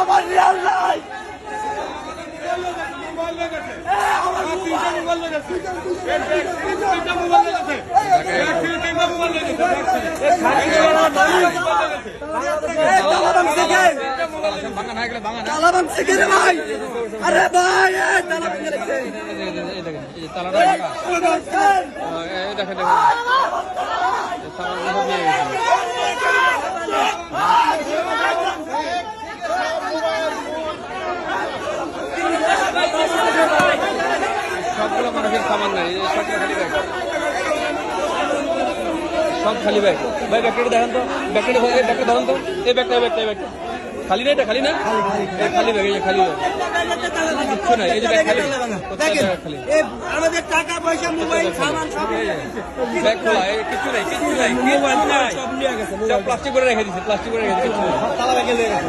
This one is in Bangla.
আমার রিয়াল নাই এ, তালা ভাঙছে কে? ভাঙা না গেলে ভাঙা না তালা ভাঙছে কে রে ভাই আরে ভাই এ, তালা ভেঙে গেছে এই যে- এই যে- এই দেখেন, এই যে তালাটা ভাঙা। তালা ভাঙছে। আহ, এই দেখেন দেখেন এই তালাটা সব নিয়ে গেছে। সবগুলো মানুষের সামান নাই সবগুলো খালি ব্যাগ। সব খালি ব্যাগ। ভাই ব্যাগটা দেখেন তো। ব্যাগটা এই ব্যাগটা ধরেন তো। এই ব্যাগটা ব্যাগটা ব্যাগটা। খালি না এটা? খালি না? খালি ব্যাগ এই খালি ব্যাগ। কিচ্ছু নাই এই যে ব্যাগ খালি। খালি? আমাদের টাকা পয়সা মোবাইল সামান সব ব্যাগ খোলা এই কিচ্ছু নাই কিচ্ছু নাই মোবাইল নাই। সব নিয়ে গেছে সব প্লাস্টিক করে রেখে দিছে প্লাস্টিক করে রেখে কিচ্ছু নাই। তালা ভেঙে গেছে।